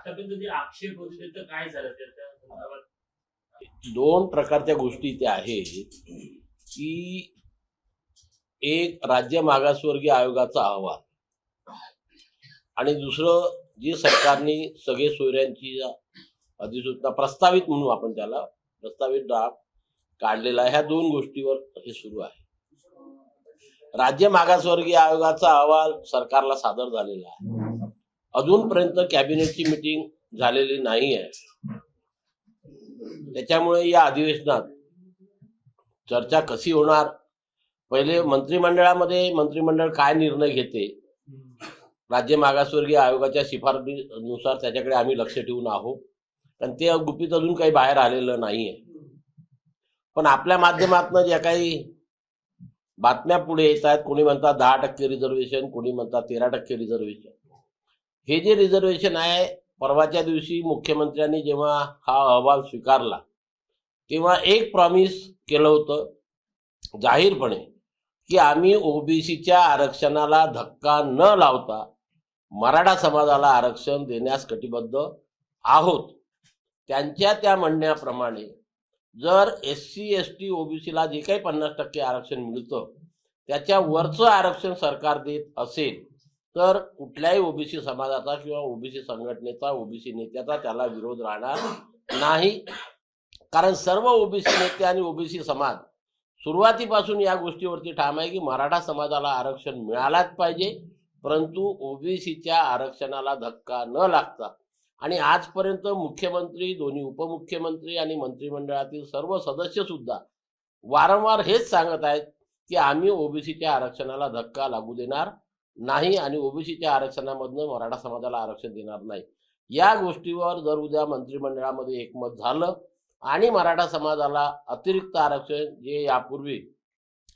आतापर्यंत जे आक्षेप होते त्याचं काय झालं त्याच्या संदर्भात दोन प्रकारच्या गोष्टी इथे आहेत की एक राज्य मागासवर्गीय आयोगाचा अहवाल आणि दुसरं जी सरकारने सगळे सोयऱ्यांची अधिसूचना प्रस्तावित म्हणू आपण त्याला प्रस्तावित ड्राफ्ट काढलेला आहे. ह्या दोन गोष्टीवर हे सुरू आहे. राज्य मागासवर्गीय आयोगाचा अहवाल सरकारला सादर झालेला आहे. अजूनपर्यंत कॅबिनेटची मिटिंग झालेली नाही आहे त्याच्यामुळे या अधिवेशनात चर्चा कशी होणार? पहिले मंत्रिमंडळामध्ये मंत्रिमंडळ काय निर्णय घेते? राज्य मागासवर्गीय आयोगाच्या शिफारसीनुसार त्याच्याकडे आम्ही लक्ष ठेवून आहोत. कारण ते गुपित अजून काही बाहेर आलेलं नाही आहे पण आपल्या माध्यमातून ज्या काही बातम्या पुढे येत आहेत कोणी म्हणतात दहा टक्के रिझर्वेशन कोणी म्हणतात तेरा टक्के रिझर्वेशन हे जे रिझर्वेशन आहे परवाच्या दिवशी मुख्यमंत्र्यांनी जेव्हा हा अहवाल स्वीकारला तेव्हा एक प्रॉमिस केलं होतं जाहीरपणे की आम्ही ओबीसीच्या आरक्षणाला धक्का न लावता मराठा समाजाला आरक्षण देण्यास कटिबद्ध आहोत. त्यांच्या त्या म्हणण्याप्रमाणे जर एस सी एस टी ओबीसीला जे काही पन्नास टक्के आरक्षण मिळतं त्याच्या वरचं आरक्षण सरकार देत असेल तर कुठल्याही ओबीसी समाजाचा किंवा ओबीसी संघटनेचा ओबीसी नेत्याचा त्याला विरोध राहणार नाही. कारण सर्व ओबीसी नेते आणि ओबीसी समाज सुरुवातीपासून या गोष्टीवरती ठाम आहे की मराठा समाजाला आरक्षण मिळालाच पाहिजे परंतु ओबीसीच्या आरक्षणाला धक्का न लागता. आणि आजपर्यंत मुख्यमंत्री दोन्ही उपमुख्यमंत्री आणि मंत्रिमंडळातील सर्व सदस्य सुद्धा वारंवार हेच सांगत आहेत की आम्ही ओबीसीच्या आरक्षणाला धक्का लागू देणार नाही आणि ओबीसीच्या आरक्षणामधनं मराठा समाजाला आरक्षण देणार नाही. या गोष्टीवर जर उद्या मंत्रिमंडळामध्ये एकमत झालं आणि मराठा समाजाला अतिरिक्त आरक्षण जे यापूर्वी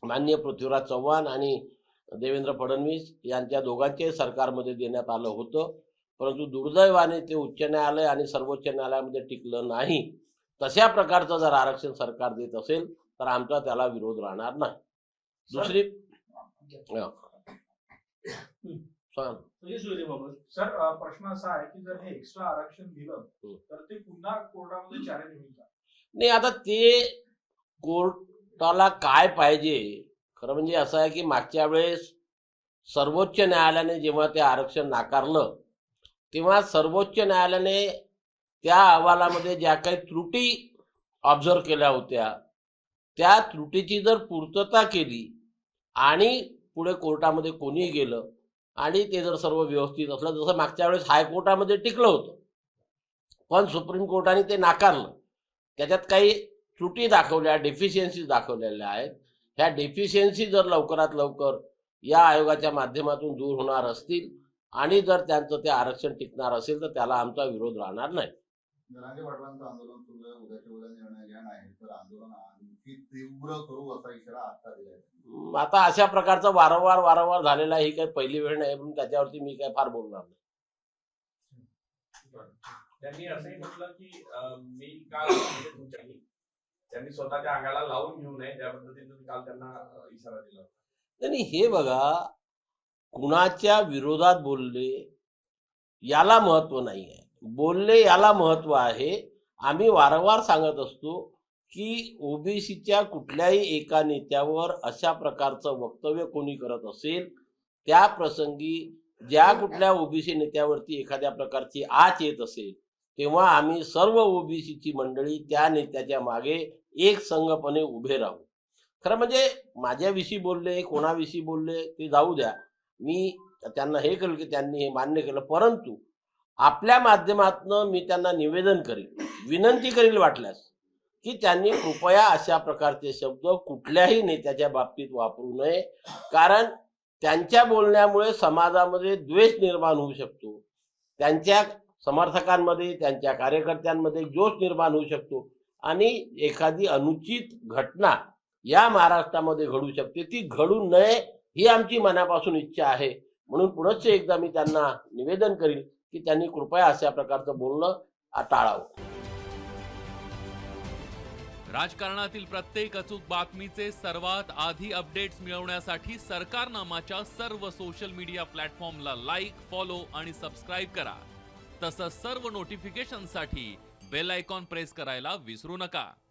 मान्य पृथ्वीराज चव्हाण आणि देवेंद्र फडणवीस यांच्या दोघांच्याही सरकारमध्ये देण्यात आलं होतं परंतु दुर्दैवाने ते उच्च न्यायालय आणि सर्वोच्च न्यायालयामध्ये टिकलं नाही. तशा प्रकारचं जर आरक्षण सरकार देत असेल तर आमचा त्याला विरोध राहणार नाही. दुसरी हा. सांग. म्हणजे सूर्यबाबत सर प्रश्न असा आहे की जर हे एक्स्ट्रा आरक्षण दिलं हं. तर ते पुन्हा कोर्टामध्ये चॅलेंज होईल का नाही आता ते कोर्टाला काय पाहिजे? खरं म्हणजे असं आहे की मागच्या वेळेस सर्वोच्च न्यायालयाने जेव्हा ते आरक्षण नाकारलं तेव्हा सर्वोच्च न्यायालयाने त्या अहवालामध्ये ज्या काही त्रुटी ऑब्झर्व केल्या होत्या त्या त्रुटीची जर पूर्तता केली आणि पुढे कोर्टामध्ये कोणी गेलं आणि ते जर सर्व व्यवस्थित असलं जसं मागच्या वेळेस हायकोर्टामध्ये टिकलं होतं. पण सुप्रीम कोर्टाने ते नाकारलं. त्याच्यात काही त्रुटी दाखवल्या डेफिशियन्सीज दाखवलेल्या आहेत. ह्या डेफिशियन्सी जर लवकरात लवकर या आयोगाच्या माध्यमातून दूर होणार असतील आणि जर त्यांचं ते आरक्षण टिकणार असेल तर त्याला आमचा विरोध राहणार नाही. जरांगे पाटलांचं आंदोलन सुरू आहे उद्याच्या उद्या निर्णय घ्या नाही तर आंदोलन आणखी तीव्र करू असा इशारा आता दिलाय. आता अशा प्रकारचा वारंवार वारंवार झालेला ही काही पहिली वेळ नाही म्हणून त्याच्यावरती मी काय फार बोलणार नाही. त्यांनी असंही म्हटलं की मी काल म्हणजे त्यांनी स्वतःच्या अंगाला लावून घेऊ नये त्या पद्धतीने काल त्यांना इशारा दिला. आणि हे बघा कुणाच्या विरोधात बोलले याला महत्त्व नाही आहे बोलणे याला महत्त्व आहे. आम्ही वारंवार सांगत असतो की ओबीसीच्या कुठल्याही एका नेत्यावर अशा प्रकारचं वक्तव्य कोणी करत असेल त्या प्रसंगी ज्या कुठल्या ओबीसी नेत्यावरती एखाद्या प्रकारची आच येत असेल तेव्हा आम्ही सर्व ओबीसीची मंडळी त्या नेत्याच्या मागे एक संघपणे उभे राहू. खरं म्हणजे माझ्याविषयी बोलले कोणाविषयी बोलले ते जाऊ द्या. मी त्यांना हे केलं की त्यांनी हे मान्य केलं परंतु आपल्या माध्यमातनं मी त्यांना निवेदन करील विनंती करील वाटल्यास की त्यांनी कृपया अशा प्रकारचे शब्द कुठल्याही नेत्याच्या बाबतीत वापरू नये. कारण त्यांच्या बोलण्यामुळे समाजामध्ये द्वेष निर्माण होऊ शकतो. त्यांच्या समर्थकांमध्ये त्यांच्या कार्यकर्त्यांमध्ये जोश निर्माण होऊ शकतो. आणि एखादी अनुचित घटना या महाराष्ट्रामध्ये घडू शकते. ती घडू नये ही आमची मनापासून इच्छा आहे. म्हणून पुनश्च एकदा मी त्यांना निवेदन करील की त्यांनी कृपया अशा प्रकारचं बोलणं टाळावं. राजकारणातील प्रत्येक अचूक बातमीचे सर्वात आधी अपडेट्स मिळवण्यासाठी सरकारनामाच्या सर्व सोशल मीडिया प्लॅटफॉर्मला लाईक फॉलो आणि सबस्क्राईब करा. तसंच सर्व नोटिफिकेशनसाठी बेल आयकॉन प्रेस करायला विसरू नका.